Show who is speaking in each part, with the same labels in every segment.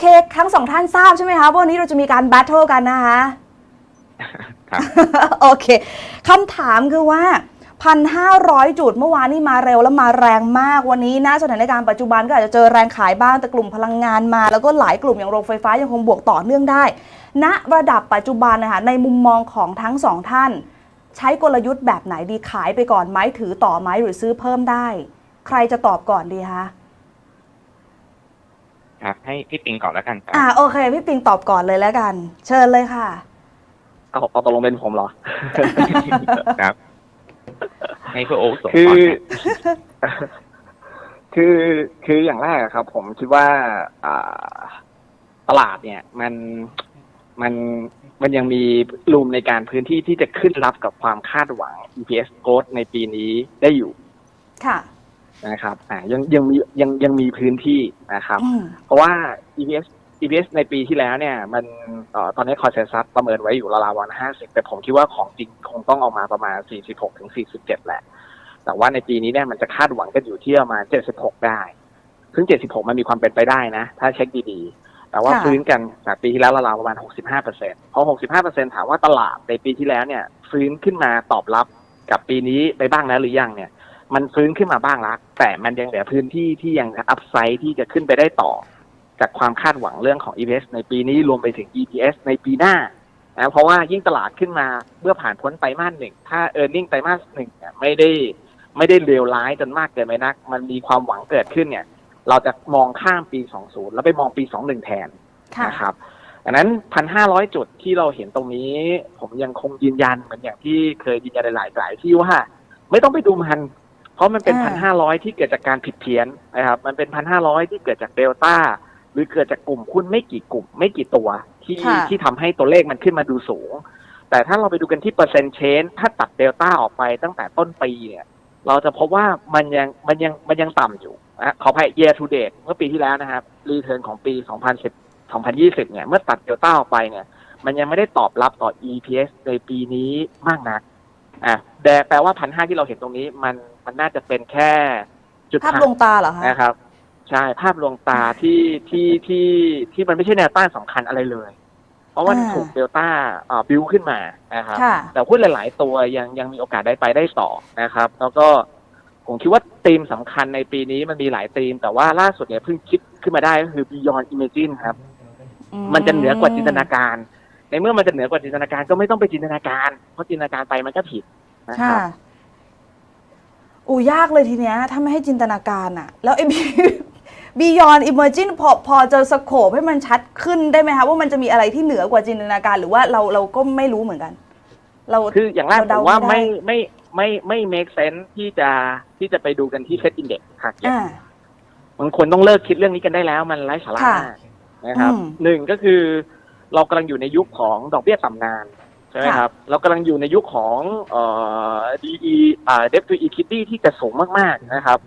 Speaker 1: เคทั้งสองท่านทราบใช่ไหมคะว่าวันนี้เราจะมีการแบทเทิลกันนะคะ
Speaker 2: ครับ
Speaker 1: โอเคคำถามคือว่า 1,500 จุดเมื่อวานนี่มาเร็วและมาแรงมากวันนี้นะสถานการณ์ปัจจุบันก็อาจจะเจอแรงขายบ้างแต่กลุ่มพลังงานมา แล้วก็หลายกลุ่มอย่างโรงไฟฟ้ายังคงบวกต่อเนื่องได้ ณระดับปัจจุบันนะคะในมุมมองของทั้งสองท่าน ใช้กลยุทธ์แบบไหนดีขายไปก่อนไหมถือต่อไหมหรือซื้อเพิ่มได้ ใครจะตอบก่อนดีคะ
Speaker 2: ครับ ให้พี่ปิงก่อนแล้วกันครับ
Speaker 1: อ่าโอเค พี่ปิงตอบก่อนเลยแล้วกัน เชิญเลยค่ะ
Speaker 3: เอาเอาตกลงเป็นผมเหรอ
Speaker 2: ครับให้พี่โอ๊คส่ง
Speaker 3: คือ
Speaker 2: ก่อนครับ
Speaker 3: คือคืออย่างแรกอะครับ ผมคิดว่าอ่าตลาดเนี่ย มันมันมันยังมีรูมในการพื้นที่ที่จะขึ้นรับกับความคาดหวัง EPS growth ในปีนี้ได้อยู่
Speaker 1: ค่ะ
Speaker 3: นะครับอ่ายังยังมียังยังมีพื้นที่นะครับ
Speaker 1: อืม
Speaker 3: เพราะว่า EPS EPS ในปีที่แล้วเนี่ยมันเอ่อตอนนี้คอนเซนซัสประเมินไว้อยู่ราวๆวันห้าสิบแต่ผมคิดว่าของจริงคงต้องออกมาประมาณ46ถึง47แหละ แต่ว่าในปีนี้เนี่ยมันจะคาดหวังกันอยู่ที่ประมาณ76ได้ ซึ่ง76มันมีความเป็นไปได้นะ ถ้าเช็คดีๆ แต่ว่า
Speaker 1: ค่ะ
Speaker 3: ฟื้นกันจากปีที่แล้วราวๆประมาณ65เปอร์เซ็นต์พอ65เปอร์เซ็นต์ถามว่าตลาดในปีที่แล้วเนี่ยฟื้นขึ้นมาตอบรับกับปีนี้ไปบ้างแล้วหรือยังเนี่ย มันฟื้นขึ้นมาบ้างแล้วแต่มันยังเหลือพื้นที่ที่ยังอัพไซด์ที่จะขึ้นไปได้ต่อ จากความคาดหวังเรื่องของ EPS ในปีนี้รวมไปถึง EPS ในปีหน้านะเพราะว่ายิ่งตลาดขึ้นมาเมื่อผ่านพ้นไตรมาสหนึ่งถ้า e a r n i n g ไตรมาสหนึ่งเนี่ยไม่ได้ไม่ได้เลวร้ายจนมากเกินไปนัก มันมีความหวังเกิดขึ้นเนี่ย เราจะมองข้ามปี 20 แล้วไปมองปี 21 แทน
Speaker 1: ค่ะ
Speaker 3: นะครับดังนั้น 1,500 จุดที่เราเห็นตรงนี้ ผมยังคงยืนยันเหมือนอย่างที่เคยยืนยันหลายๆหลายที่ว่า ไม่ต้องไปดูมัน เพราะมันเป็น
Speaker 1: อ่า
Speaker 3: 1,500ที่เกิดจากการผิดเพี้ยนนะครับ มันเป็น1,500ที่เกิดจากเดลต้าหรือเกิดจากกลุ่มหุ้นไม่กี่กลุ่มไม่กี่ตัว ที่
Speaker 1: ค่ะ
Speaker 3: ที่ทำให้ตัวเลขมันขึ้นมาดูสูง แต่ถ้าเราไปดูกันที่เปอร์เซ็นต์เชนถ้าตัดเดลต้าออกไปตั้งแต่ต้นปีเนี่ยเราจะพบว่ามันยังมันยังมันยังต่ำอยู่นะขออภัย year to date เมื่อปีที่แล้วนะครับรีเทิร์นของปี 2010 2020 เนี่ย เมื่อตัดเดลต้าออกไปเนี่ย มันยังไม่ได้ตอบรับต่อ EPS ในปีนี้มากนักอะแต่แปลว่าพันห้าที่เราเห็นตรงนี้มัน มันน่าจะเป็นแค่ จุด
Speaker 1: ภาพ
Speaker 3: หัก
Speaker 1: ลวงตาเหรอคะ
Speaker 3: นะครับ ใช่ภาพลวงตาที่ที่ที่ที่มันไม่ใช่แนวต้านสำคัญอะไรเลย เพราะว่ามัน
Speaker 1: อ่า
Speaker 3: ถูกเดลต้าอ่าบิวขึ้นมานะครับ
Speaker 1: ค่ะ
Speaker 3: แต่หุ้นหลาย ๆ ตัวยังยังมีโอกาสได้ไปได้ต่อนะครับ แล้วก็ผมคิดว่าธีมสำคัญในปีนี้มันมีหลายธีม แต่ว่าล่าสุดเนี่ยเพิ่งคิดขึ้นมาได้ก็คือ Beyond Imagine ครับ มันจะเหนือกว่าจินตนาการ ในเมื่อมันจะเหนือกว่าจินตนาการก็ไม่ต้องไปจินตนาการ เพราะจินตนาการไปมันก็ผิดนะค
Speaker 1: ค่ะ
Speaker 3: รับ
Speaker 1: อูยากเลยทีเนี้ยถ้าไม่ให้จินตนาการอะแล้วไอ้ Beyond Imagine พอพอจะสโคปให้มันชัดขึ้นได้ไหมคะว่ามันจะมีอะไรที่เหนือกว่าจินตนาการหรือว่าเราเราก็ไม่รู้เหมือนกัน เรา
Speaker 3: คืออย่างแรก
Speaker 1: เรา
Speaker 3: ผ
Speaker 1: เดาม
Speaker 3: ว่า
Speaker 1: ไม่
Speaker 3: ไม่
Speaker 1: ได้
Speaker 3: ไม่ไม่ไม่ make sense ที่จะที่จะไปดูกันที่เซตอินเด็กซ์ค่ะ
Speaker 1: อ่า
Speaker 3: มันควรต้องเลิกคิดเรื่องนี้กันได้แล้วมันไร้สาระ
Speaker 1: ค่ะ
Speaker 3: มากนะครับ
Speaker 1: อืม
Speaker 3: หนึ่งก็คือเรากำลังอยู่ในยุคของดอกเบี้ยต่ำนาน ใช่ไหม
Speaker 1: ค่ะ
Speaker 3: ครับ เรากำลังอยู่ในยุคของเอ่อ DE อ่า debt to equity ที่จะสูงมากๆนะครับ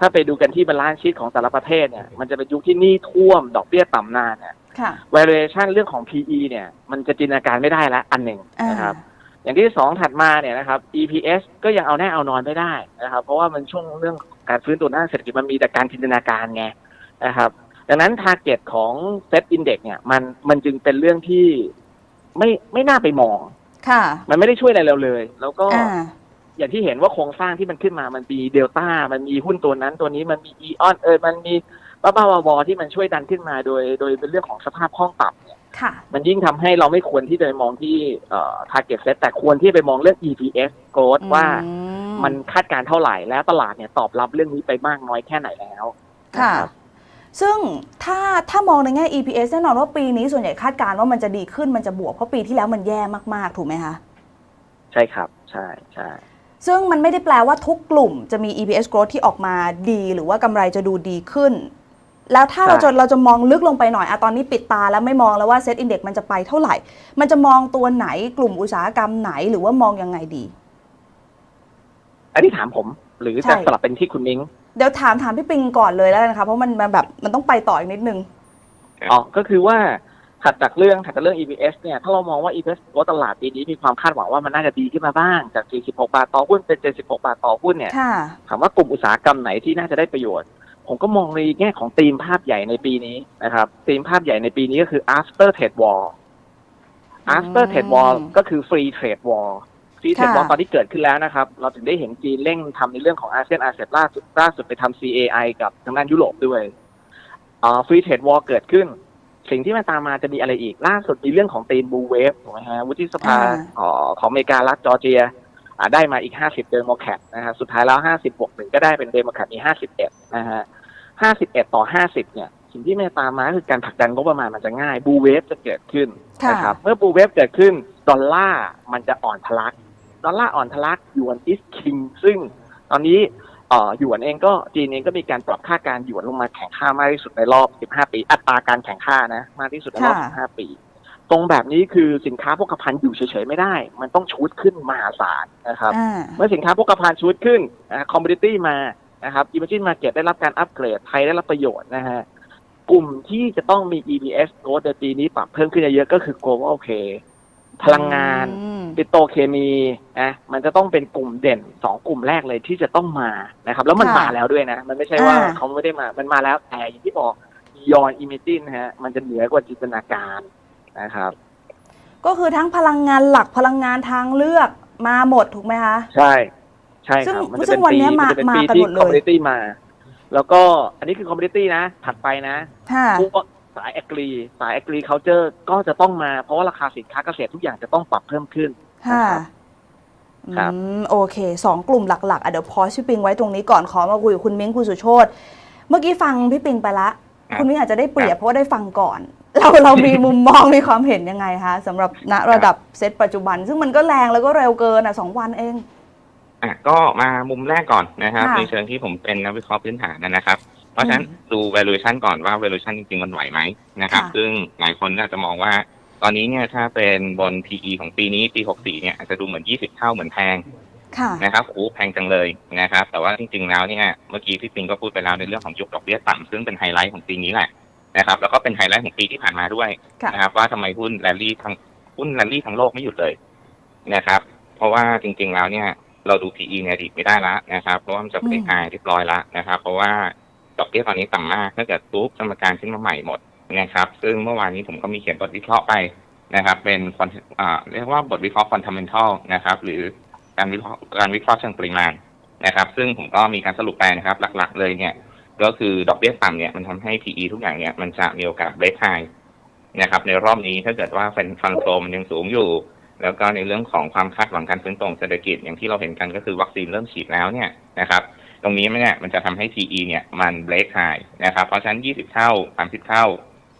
Speaker 3: ถ้าไปดูกันที่บาลานซ์ชีตของแต่ละประเทศเนี่ยมันจะเป็นยุคที่หนี้ท่วมดอกเบี้ยต่ำนานเนี่ย
Speaker 1: ค่ะ
Speaker 3: valuation เรื่องของ PE เนี่ย มันจะจินตนาการไม่ได้แล้วอันหนึ่ง
Speaker 1: อ่า
Speaker 3: นะครับ อย่างที่สองถัดมาเนี่ยนะครับ EPS ก็ยังเอาแน่เอานอนไม่ได้นะครับ เพราะว่ามันช่วงเรื่องการฟื้นตัวหน้านเศรษฐกิจมันมีแต่การจินตนาการไงนะครับ ดังนั้น t a r g e t ของ Set Index เนี่ยมันมันจึงเป็นเรื่องที่ ไม่ไม่น่าไปมอง
Speaker 1: ค่ะ
Speaker 3: มันไม่ได้ช่วยอะไรเราเลย แล้วก็
Speaker 1: อ่า
Speaker 3: อย่างที่เห็นว่าโครงสร้างที่มันขึ้นมามันมีเดลต้า มันมีหุ้นตัวนั้นตัวนี้มันมีอีออนเออมันมีบ้าบ้าๆบอๆที่มันช่วยดันขึ้นมาโดย โดยเป็นเรื่องของสภาพคล่องต่ำเนี่ย
Speaker 1: ค่ะ
Speaker 3: มันยิ่งทำให้เราไม่ควรที่จะไปมองที่เอ่อ target set แต่ควรที่ไปมองเรื่อง EPS growth ว่า
Speaker 1: อื
Speaker 3: มันคาดการณ์เท่าไหร่แล้วตลาดเนี่ยตอบรับเรื่องนี้ไปมากน้อยแค่ไหนแล้ว
Speaker 1: ค่ะ
Speaker 3: นะครับ
Speaker 1: ซึ่งถ้าถ้ามองในแง่ EPS แน่นอนว่าปีนี้ส่วนใหญ่คาดการณ์ว่ามันจะดีขึ้นมันจะบวกเพราะปีที่แล้วมันแย่มากๆ ถูกไหมคะ
Speaker 3: ใช่ครับ ใช่ใช่
Speaker 1: ซึ่งมันไม่ได้แปลว่าทุกกลุ่มจะมี EPS growth ที่ออกมาดี หรือว่ากำไรจะดูดีขึ้น แล้วถ้าเราจะเราจะมองลึกลงไปหน่อยอะตอนนี้ปิดตาแล้วไม่มองแล้วว่าเซตอินเด็กมันจะไปเท่าไหร่ มันจะมองตัวไหนกลุ่มอุตสาหกรรมไหนหรือว่ามองยังไงดี
Speaker 3: อันนี้ถามผม หรือ
Speaker 1: ใช่
Speaker 3: จะสลับเป็นที่คุณมิ้ง
Speaker 1: เดี๋ยวถามถามพี่ปิงก่อนเลยแล้วกันนะคะเพราะมันมันแบบมันต้องไปต่ออีกนิดนึง
Speaker 3: อ๋อก็คือว่าถัดจากเรื่องถัดจากเรื่อง EPS เนี่ยถ้าเรามองว่า EPS ว่าตลาดปีนี้มีความคาดหวังว่ามันน่าจะดีขึ้นมาบ้างจาก 46 บาทต่อหุ้นเป็น 76 บาทต่อหุ้นเนี่ย
Speaker 1: ค่ะ
Speaker 3: ถามว่ากลุ่มอุตสาหกรรมไหนที่น่าจะได้ประโยชน์ผผมก็มองในแง่ของธีมภาพใหญ่ในปีนี้นะครับธีมภาพใหญ่ในปีนี้ก็คือ after trade war after trade war ก็คือ free trade war free trade war
Speaker 1: ค่ะ
Speaker 3: ตอนที่เกิดขึ้นแล้วนะครับ เราถึงได้เห็นจีนเร่งทำในเรื่องของอาเซียนอาเซียนล่าสุดล่าสุดไปทำ CAI กับทางด้านยุโรปด้วยอ่า free trade war เกิดขึ้น สิ่งที่มันตามมาจะมีอะไรอีก ล่าสุดมีเรื่องของตีนบูเวฟถูกไหมฮะวุฒิสภา
Speaker 1: อ่า
Speaker 3: อ่าของอเมริการัฐจอร์เจียอ่าได้มาอีก 50 เดโมแครตนะฮะสุดท้ายแล้ว 50บวกหนึ่งก็ได้เป็นเดโมแครตมี 51 นะฮะ 51 ต่อ 50 เนี่ย สิ่งที่มันจะตามมาคือการผลักดันงบประมาณมันจะง่ายบูเวฟจะเกิดขึ้น
Speaker 1: ค่ะ
Speaker 3: นะครับ เมื่อบูเวฟเกิดขึ้น ดอลลาร์มันจะอ่อนทะลัก ดอลลาร์อ่อนทะลักหยวนอิสคิงซึ่งตอนนี้เอ่อหยวนเองก็จีนเองก็มีการปรับค่าการหยวนลงมาแข่งค่ามากที่สุดในรอบ 15 ปี อัตราการแข่งค่านะมากที่สุดในรอบ
Speaker 1: ค่ะ
Speaker 3: 15 ปี ตรงแบบนี้คือสินค้าโภคภัณฑ์อยู่เฉยๆไม่ได้ มันต้องชูดขึ้นมหาศาลนะครับ
Speaker 1: อ่า
Speaker 3: เมื่อสินค้าโภคภัณฑ์ชูดขึ้นคอมมูนิตี้มานะครับ Emerging Market ได้รับการอัปเกรดไทยได้รับประโยชน์นะฮะกลุ่มที่จะต้องมี EPS growth ในปีนี้ปรับเพิ่มขึ้นเยอะๆก็คือ global K พลังงาน
Speaker 1: อืม
Speaker 3: ปิโตรเคมีนะมันจะต้องเป็นกลุ่มเด่นสองกลุ่มแรกเลยที่จะต้องมานะครับ แล้วมัน
Speaker 1: ค่ะ
Speaker 3: มาแล้วด้วยนะ มันไม่ใช่ว่า
Speaker 1: อ่า
Speaker 3: เขาไม่ได้มา มันมาแล้วแต่อย่างที่บอกยอนอิมเมจินฮะมันจะเหนือกว่าจินตนาการนะครับ
Speaker 1: ก็คือทั้งพลังงานหลักพลังงานทางเลือกมาหมดถูกไหมคะ
Speaker 3: ใช่ ใช่ครับ
Speaker 1: ซึ่ง
Speaker 3: มันจะ
Speaker 1: ซึ่
Speaker 3: เป็น
Speaker 1: งวัน
Speaker 3: ปี
Speaker 1: เนี้ย
Speaker 3: มั
Speaker 1: มา
Speaker 3: จะเป็น
Speaker 1: มา
Speaker 3: ปี
Speaker 1: กัน
Speaker 3: ที่
Speaker 1: หมดเลย
Speaker 3: คอมมูนิตี้มา แล้วก็อันนี้คือคอมมูนิตี้นะ ถัดไปนะ
Speaker 1: ค่ะ
Speaker 3: พวก สายแอกรีสายแอกรีเคาเจอร์ก็จะต้องมาเพราะว่าราคาสินค้าเกษตรทุกอย่างจะต้องปรับเพิ่มขึ้น
Speaker 1: ค่ะ
Speaker 3: นะครับครับ
Speaker 1: อืมโอเคสองกลุ่มหลักๆอะเดี๋ยวพอชิปปิงไว้ตรงนี้ก่อนขอมาคุยกับคุณมิ้งคุณสุโชตเมื่อกี้ฟังพี่ปิงไปละ
Speaker 2: ครับ
Speaker 1: คุณมิ้งอาจจะได้เปรีย
Speaker 2: ครับบ
Speaker 1: เพราะว่าได้ฟังก่อน เราเรามีมุมมองมีความเห็นยังไงคะสำหรับณระดับเซตปัจจุบัน ซึ่งมันก็แรงแล้วก็เร็วเกินอะสองวันเอง
Speaker 2: อะก็มามุมแรกก่อนนะครับ
Speaker 1: ค่ะ
Speaker 2: ในเชิงที่ผมเป็นนักวิเคราะห์พื้นฐานนะครับ เพราะฉะนั้น
Speaker 1: อืม
Speaker 2: ดู valuation ก่อนว่า valuation จริงๆ มันไหวไหมนะครับ
Speaker 1: ค่ะ
Speaker 2: ซึ่งหลายคนก็อาจจะมองว่า ตอนนี้เนี่ยถ้าเป็นบน PE ของปีนี้ปี 64 เนี่ยอาจจะดูเหมือน 20 เท่าเหมือนแพง
Speaker 1: ค่ะ
Speaker 2: นะครับโอ้แพงจังเลยนะครับ แต่ว่าจริง ๆ แล้วเนี่ยเมื่อกี้พี่ปิงก็พูดไปแล้วในเรื่องของยุคดอกเบี้ยต่ำซึ่งเป็นไฮไลท์ของปีนี้แหละนะครับ แล้วก็เป็นไฮไลท์ของปีที่ผ่านมาด้วย
Speaker 1: ค่ะ
Speaker 2: นะครับว่าทำไมหุ้นแรลลี่ทั้งหุ้นแรลลี่ทั้งโลกไม่หยุดเลยนะครับ เพราะว่าจริง ๆ แล้วเนี่ยเราดู PE ในอดีตไม่ได้ละนะครับ เพราะว่ามันจะเบรก
Speaker 1: อืม
Speaker 2: ไฮเรียบร้อยละนะครับ เพราะว่า ดอกเบี้ยตอนนี้ต่ำมากถ้าเกิดปุ๊บสมการขึ้นมาใหม่หมดนะครับ ซึ่งเมื่อวานนี้ผมก็มีเขียนบทวิเคราะห์ไปนะครับ เป็น fund- อ่าเรียกว่าบทวิเคราะห์ fundamental นะครับ หรือการวิเคราะห์การวิเคราะห์เชิงปริมาณนะครับ ซึ่งผมก็มีการสรุปไปนะครับ หลัก ๆ เลยเนี่ย ก็คือดอกเบี้ยต่ำเนี่ยมันทำให้ PE ทุกอย่างเนี่ยมันจะมีโอกาสเบรกไฮนะครับในรอบนี้ถ้าเกิดว่าฟันฟันโฟมันยังสูงอยู่ แล้วก็ในเรื่องของความคาดหวังการฟื้นตัวเศรษฐกิจอย่างที่เราเห็นกันก็คือวัคซีนเริ่มฉีดแล้วเนี่ยนะครับ ตรงนี้เนี่ยมันจะทำให้ PE เนี่ยมันเบรกไฮนะครับ เพราะฉะนั้น 20 เท่า 30 เท่า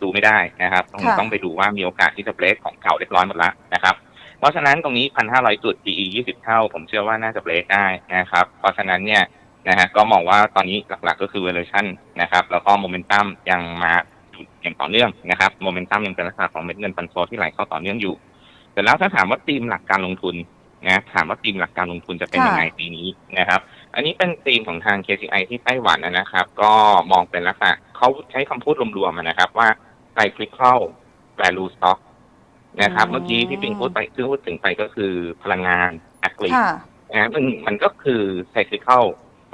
Speaker 2: ดูไม่ได้นะครับ ต้อง
Speaker 1: ค่ะ
Speaker 2: ต้องไปดูว่ามีโอกาสที่จะเบรกของเก่าเรียบร้อยหมดแล้วนะครับ เพราะฉะนั้นตรงนี้ 1,500 จุด PE 20 เท่า ผมเชื่อว่าน่าจะเบรกได้นะครับ เพราะฉะนั้นเนี่ยนะฮะก็มองว่าตอนนี้หลักๆก็คือ valuation นะครับ แล้วก็โมเมนตัมยังมาอยู่อย่างต่อเนื่องนะครับโมเมนตัมยังเป็นลักษณะของเม็ดเงินปันโซที่ไหลเข้าต่อเนื่องอยู่แต่แล้วถ้าถามว่าธีมหลักการลงทุนนะถามว่าธีมหลักการลงทุนจะเป็น
Speaker 1: ค่ะ
Speaker 2: ยังไงปีนี้นะครับ อันนี้เป็นธีมของทาง KCI ที่ไต้หวันนะครับ ก็มองเป็นลักษณะเขาใช้คำพูดรวมๆนะครับว่า cyclical value stock นะครับ
Speaker 1: อืม
Speaker 2: เมื่อกี้ที่ปิงพูดไปซึ่งพูดถึงไปก็คือพลังงาน agri
Speaker 1: ค่ะ
Speaker 2: นะมันมันก็คือ cyclical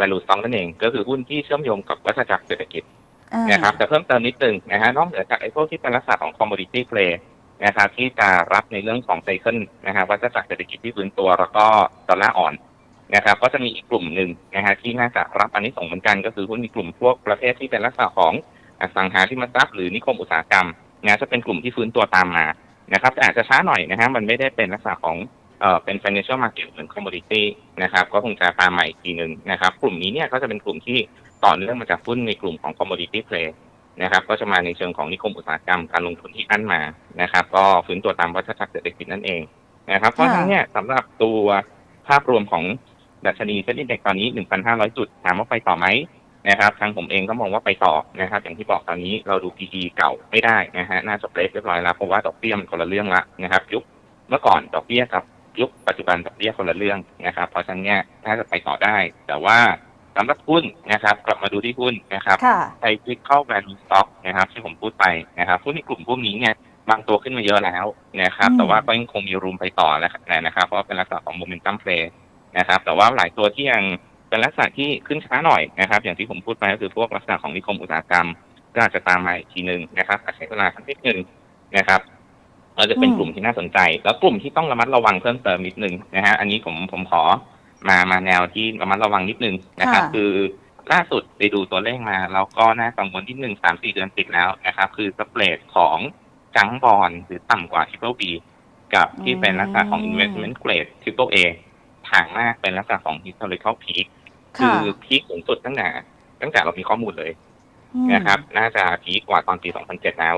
Speaker 2: value stock นั่นเอง ก็คือหุ้นที่เชื่อมโยงกับวัฏจักรเศรษฐกิจ
Speaker 1: อ่า
Speaker 2: นะครับแต่เพิ่มเติมนิดนึงนะฮะนอกเหนือจากไอ้พวกที่เป็นลักษณะของ commodity play นะครับที่จะรับในเรื่องของไซเคิลนะครับวัฏจักรเศรษฐกิจที่ฟื้นตัวแล้วก็ดอลลาร์อ่อน นะครับก็จะมีอีกกลุ่มหนึ่งนะฮะที่น่าจะรับอันนี้ส่งเหมือนกันก็คือหุ้นในกลุ่มพวกประเภทที่เป็นลักษณะของอสังหาริมทรัพย์หรือนิคมอุตสาหกรรมนะจะเป็นกลุ่มที่ฟื้นตัวตามมานะครับแต่อาจจะช้าหน่อยนะฮะมันไม่ได้เป็นลักษณะของเอ่อเป็น financial market เหมือน commodity นะครับก็คงจะตามมาอีกทีหนึ่งนะครับ กลุ่มนี้เนี่ยก็จะเป็นกลุ่มที่ต่อเนื่องมาจากหุ้นในกลุ่มของ commodity play นะครับ ก็จะมาในเชิงของนิคมอุตสาหกรรมการลงทุนที่อั้นมานะครับ ก็ฟื้นตัวตามวัฏจักรเศรษฐกิจนั่นเองนะครับ เพราะฉะนั้นเนี่ยสำหรับตัวภาพรวมของ ดัชนีเซ็นดิ้งเด็กตอนนี้ 1,500 จุด ถามว่าไปต่อไหมนะครับ ทางผมเองก็มองว่าไปต่อนะครับ อย่างที่บอกตอนนี้เราดู PE เก่าไม่ได้นะฮะ น่าจะเบรกเรียบร้อยแล้ว เพราะว่าดอกเบี้ยมันคนละเรื่องละนะครับ ยุคเมื่อก่อนดอกเบี้ยกับยุคปัจจุบันดอกเบี้ยคนละเรื่องนะครับ เพราะฉะนั้นเนี่ยน่าจะไปต่อได้ แต่ว่าสำหรับหุ้นนะครับ กลับมาดูที่หุ้นนะครับ
Speaker 1: ค่ะ
Speaker 2: ไทคลิกเข้า value stock นะครับที่ผมพูดไปนะครับหุ้นในกลุ่มพวกนี้เนี่ยบางตัวขึ้นมาเยอะแล้วนะครับ
Speaker 1: อืม
Speaker 2: แต่ว่าก็ยังคงมีรูมไปต่อนะครับนะครับ เพราะว่าเป็นลักษณะของ momentum play นะครับ แต่ว่าหลายตัวที่ยัง value เป็นลักษณะที่ขึ้นช้าหน่อยนะครับ อย่างที่ผมพูดไปก็คือพวกลักษณะของนิคมอุตสาหกรรม ก็อาจจะตามมาอีกทีหนึ่งนะครับอาจจะใช้เวลาสักนิดหนึ่งนะครับเราจะเป็น
Speaker 1: อืม
Speaker 2: กลุ่มที่น่าสนใจ แล้วกลุ่มที่ต้องระมัดระวังเพิ่มเติมนิดนึงนะฮะอันนี้ผมผมขอมามาแนวที่ระมัดระวังนิดนึงนะครับ
Speaker 1: ค่ะ
Speaker 2: คือล่าสุดไปดูตัวเลขมาเราก็น่ากังวลที่หนึ่งสามสี่เดือนติดแล้วนะครับ คือสเปรดของจังบอลหรือต่ำกว่า Triple B กับที่เป็นลักษณะของ
Speaker 1: อืม
Speaker 2: investment grade Triple A ห่างมากเป็นลักษณะของ historical peak คื
Speaker 1: ค่ะ
Speaker 2: อพีคสูงสุดตั้งแต่ตั้งแต่เรามีข้อมูลเลย
Speaker 1: ม
Speaker 2: นะครับ น่าจะพีคกว่าตอนปี 2007 แล้ว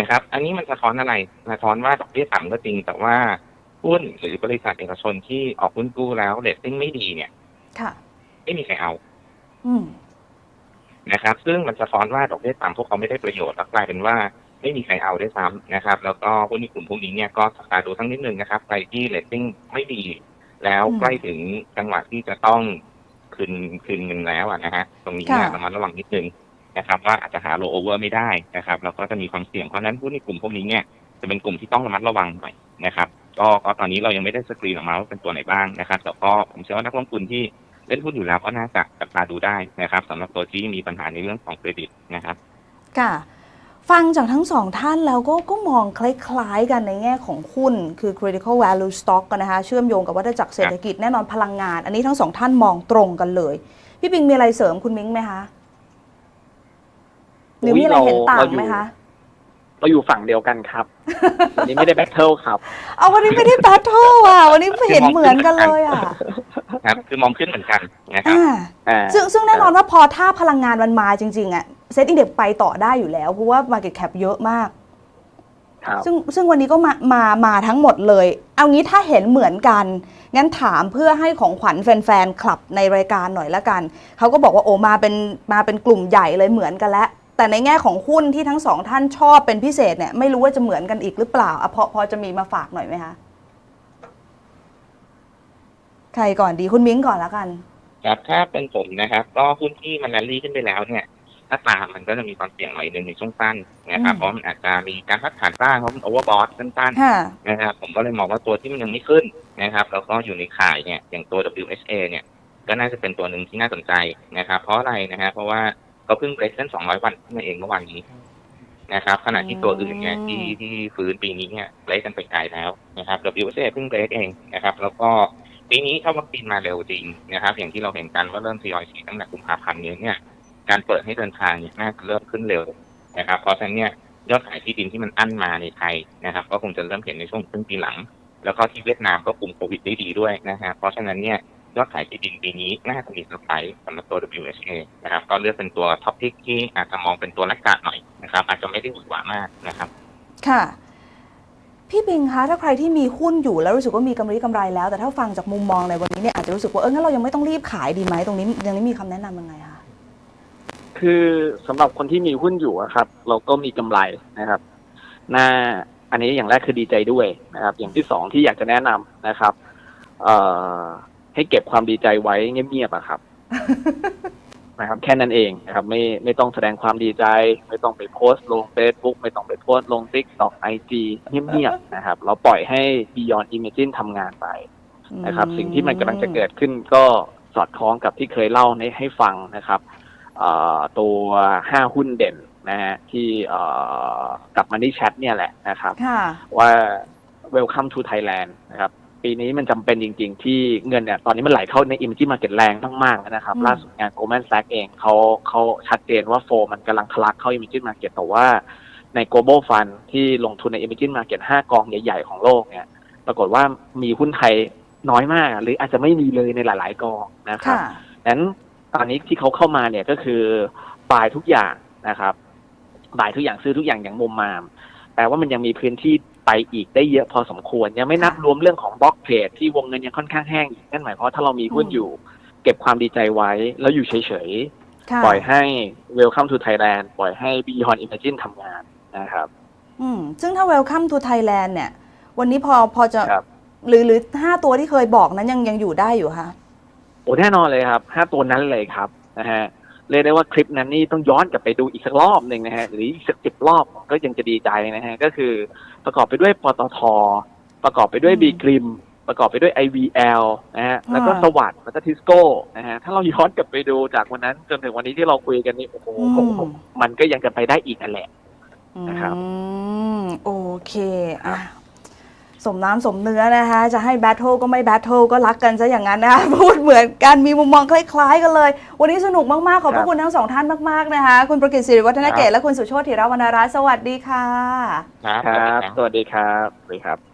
Speaker 2: นะครับ อันนี้มันสะท้อนอะไรสะท้อนว่าดอกเบี้ยต่ำก็จริง แต่ว่าหุ้นหรือบริษัทเอกชนที่ออกหุ้นกู้แล้วเรตติ้งไม่ดีเนี่ย
Speaker 1: ค่ะ
Speaker 2: ไม่มีใครเอา
Speaker 1: อืม
Speaker 2: นะครับ ซึ่งมันสะท้อนว่าดอกเบี้ยต่ำพวกเขาไม่ได้ประโยชน์แล้วกลายเป็นว่าไม่มีใครเอาด้วยซ้ำนะครับ แล้วก็หุ้นในกลุ่มพวกนี้เนี่ยก็จับตาดูทั้งนิดนึงนะครับใครที่เรตติ้งไม่ดี แล้ว
Speaker 1: อืม
Speaker 2: ใกล้ถึงจังหวะที่จะต้องคืนคืนเงินแล้วอะนะฮะตรงนี้เนี่ย
Speaker 1: ค่ะ
Speaker 2: ระมัดระวังนิดนึงนะครับ ว่าอาจจะหาโลโอเวอร์ไม่ได้นะครับแล้วก็จะมีความเสี่ยงเพราะฉะนั้นหุ้นในกลุ่มพวกนี้เนี่ยจะเป็นกลุ่มที่ต้องระมัดระวังหน่อยนะครับก็ก็ตอนนี้เรายังไม่ได้สกรีนออกมาว่าเป็นตัวไหนบ้างนะครับแต่ก็ผมเชื่อว่านักลงทุนที่เล่นหุ้นอยู่แล้วก็น่าจะจับตาดูได้นะครับสำหรับตัวที่มีปัญหาในเรื่องของเครดิตนะครับ
Speaker 1: ค่ะ ฟังจากทั้งสองท่านแล้วก็ก็มองคล้ายๆกันในแง่ของหุ้น คือ critical value stock กันนะคะเชื่อมโยงกับวัฏจักรเศรษฐกิจแน่นอนพลังงาน อันนี้ทั้งสองท่านมองตรงกันเลย พี่ปิงมีอะไรเสริมคุณมิ้งไหมคะหรือมีอะไรเห็นต่างไหมคะ
Speaker 3: เราอยู่ฝั่งเดียวกันครับ วันนี้ไม่ได้แบทเทิลครับ
Speaker 1: เอาวันนี้ไม่ได้แบทเทิลอะ วันนี้เห็นเหมือนกันเลยอะ
Speaker 2: ครับ คือมองขึ้นเหมือนกันนะครับ
Speaker 1: อ่า
Speaker 3: อ่า
Speaker 1: ซึ่งซึ่งแน่นอนว่าพอถ้าพลังงานมันมาจริง ๆ อะ เซ็ตอินเด็กไปต่อได้อยู่แล้ว เพราะว่า Market Cap เยอะมาก
Speaker 3: ครับ
Speaker 1: ซึ่งซึ่งวันนี้ก็มามามาทั้งหมดเลย เอางี้ถ้าเห็นเหมือนกัน งั้นถามเพื่อให้ของขวัญแฟนๆคลับในรายการหน่อยละกัน เขาก็บอกว่าโอ้มาเป็นมาเป็นกลุ่มใหญ่เลยเหมือนกันแล้ว แต่ในแง่ของหุ้นที่ทั้งสองท่านชอบเป็นพิเศษเนี่ยไม่รู้ว่าจะเหมือนกันอีกหรือเปล่าอะพอพอจะมีมาฝากหน่อยไหมคะใครก่อนดีคุณมิ้งก่อนละกัน
Speaker 2: ครับถ้าเป็นผมนะครับ ก็หุ้นที่มันแรลลี่ขึ้นไปแล้วเนี่ย ถ้าตามมันก็จะมีความเสี่ยงหน่อยหนึ่งในช่วงสั้นนะครับ
Speaker 1: อืม
Speaker 2: เพราะมันอาจจะมีการพักฐานบ้างเพราะมันโอเวอร์บอทสั้น
Speaker 1: ค่ะ
Speaker 2: ๆนะครับผมก็เลยมองว่าตัวที่มันยังไม่ขึ้นนะครับแล้วก็อยู่ในข่ายเนี่ยอย่างตัว WHA เนี่ยก็น่าจะเป็นตัวหนึ่งที่น่าสนใจนะครับ เพราะอะไรนะฮะเพราะว่าเขาเพิ่งเบรกเส้น 200 วันขึ้นมาเองเมื่อวานนี้นะครับขณะที่ตัวอื่นเนี่ยที่ที่ฟื้นปีนี้เนี่ยเบรกกันไปไกลแล้วนะครับ WHA เพิ่งเบรกเองนะครับ แล้วก็ปีนี้ถ้าวัคซีนมาเร็วจริงนะครับ อย่างที่เราเห็นกันว่าเริ่มทยอยฉีดตั้งแต่กุมภาพันธ์นี้เนี่ย การเปิดให้เดินทางเนี่ยน่าจะเริ่มขึ้นเร็วนะครับ เพราะฉะนั้นเนี่ยยอดขายที่ดินที่มันอั้นมาในไทยนะครับ ก็คงจะเริ่มเห็นในช่วงครึ่งปีหลัง แล้วก็ที่เวียดนามก็คุมโควิดได้ดีด้วยนะฮะเพราะฉะนั้นเนี่ยยอดขายที่ดินปีนี้น่าจะมีเซอร์ไพรส์สำหรับตัว WHA นะครับ ก็เลือกเป็นตัวท็อปพิกที่อาจจะมองเป็นตัวแรกกาดหน่อยนะครับ อาจจะไม่ได้หวือหวามากนะครับ
Speaker 1: ค่ะ พี่ปิงคะถ้าใครที่มีหุ้นอยู่แล้วรู้สึกว่ามีกำไรกำไรแล้ว แต่ถ้าฟังจากมุมมองในวันนี้เนี่ยอาจจะรู้สึกว่าเอองั้นเรายังไม่ต้องรีบขายดีไหมตรงนี้ยังไม่มีคำแนะนำยังไงคะ
Speaker 3: คือสำหรับคนที่มีหุ้นอยู่อะครับ เราก็มีกำไรนะครับหน้าอันนี้อย่างแรกคือดีใจด้วยนะครับ อย่างที่สองที่อยากจะแนะนำนะครับ เอ่อให้เก็บความดีใจไว้เงียบๆอะครับ นะครับ แค่นั้นเองนะครับ ไม่ไม่ต้องแสดงความดีใจ ไม่ต้องไปโพสต์ลง Facebook ไม่ต้องไปโพสต์ลง TikTok IG เงียบๆนะครับ เราปล่อยให้ Beyond Imagine ทำงานไปนะครับ สิ่งที่มันกำลังจะเกิดขึ้นก็สอดคล้องกับที่เคยเล่าในให้ฟังนะครับเอ่อ ตัวห้าหุ้นเด่นนะฮะที่เอ่อกลับมาที่แชทเนี่ยแหละนะครับ
Speaker 1: ค่ะ
Speaker 3: ว่า Welcome to Thailand นะครับปีนี้มันจำเป็นจริง ๆ ที่เงินเนี่ยตอนนี้มันไหลเข้าใน Emerging Market แรงมากๆนะครับ
Speaker 1: อืม
Speaker 3: ล่าสุดงาน Goldman Sachs เองเขาเขาชัดเจนว่าโฟมันกำลังทะลักเข้า Emerging Market แต่ว่าใน Global Fund ที่ลงทุนใน Emerging Market 5 กองใหญ่ ๆ ของโลกเนี่ยปรากฏว่ามีหุ้นไทยน้อยมาก หรืออาจจะไม่มีเลยในหลาย ๆ กองนะครับ
Speaker 1: ค่ะ
Speaker 3: นั้น ตอนนี้ที่เขาเข้ามาเนี่ยก็คือบายทุกอย่างนะครับบายทุกอย่างซื้อทุกอย่างอย่างมุมมามแปลว่ามันยังมีพื้นที่ไปอีกได้เยอะพอสมควร ยังไม่นับ
Speaker 1: ค่ะ
Speaker 3: รวมเรื่องของบล็อกเทรดที่วงเงินยังค่อนข้างแห้งอีกนั่นหมายความว่าถ้าเรามีหุ้น
Speaker 1: อืม
Speaker 3: อยู่ เก็บความดีใจไว้ แล้วอยู่เฉย
Speaker 1: ค่ะ
Speaker 3: ๆปล่อยให้ Welcome to Thailand ปล่อยให้ Beyond Imagine ทำงานนะครับ
Speaker 1: อืมซึ่งถ้า Welcome to Thailand เนี่ย วันนี้พอพอจะ
Speaker 3: ครับ
Speaker 1: หรือหรือห้าตัวที่เคยบอกนั้นยังยังอยู่ได้อยู่คะ
Speaker 3: โอ้แน่นอนเลยครับห้าตัวนั้นเลยครับนะฮะเรียกได้ว่าคลิปนั้นนี่ต้องย้อนกลับไปดูอีกสักรอบหนึ่งนะฮะหรืออีกสักสิบรอบก็ยังจะดีใจนะฮะก็คือประกอบไปด้วยปตท ประกอบไปด้วย
Speaker 1: อืม
Speaker 3: บีกริมประกอบไปด้วย IVL นะฮะแล้วก็
Speaker 1: อ่า
Speaker 3: สวัสด์แล้วก็ทิสโก้นะฮะถ้าเราย้อนกลับไปดูจากวันนั้นจนถึงวันนี้ที่เราคุยกันนี่โอ้โห
Speaker 1: อืม
Speaker 3: มันก็ยังจะไปได้อีกนั่นแหละนะครับ
Speaker 1: อืมโอเคอะ สมน้ำสมเนื้อนะคะ จะให้แบทเทิลก็ไม่แบทเทิลก็รักกันซะอย่างนั้นนะคะพูดเหมือนกันมีมุมมองคล้ายๆกันเลย วันนี้สนุกมากๆ ขอบพ
Speaker 3: ครั
Speaker 1: ระ
Speaker 3: บ
Speaker 1: คุณทั้งสองท่านมากๆนะคะ คุณประกิตศิริวัฒนเกตและคุณสุโชติธีรวรรณรัตน์สวัสดีค่ะ
Speaker 2: ครับ
Speaker 3: ครับ
Speaker 2: สวัสดีครับ
Speaker 3: สวัสดีครับสวัสดีครับ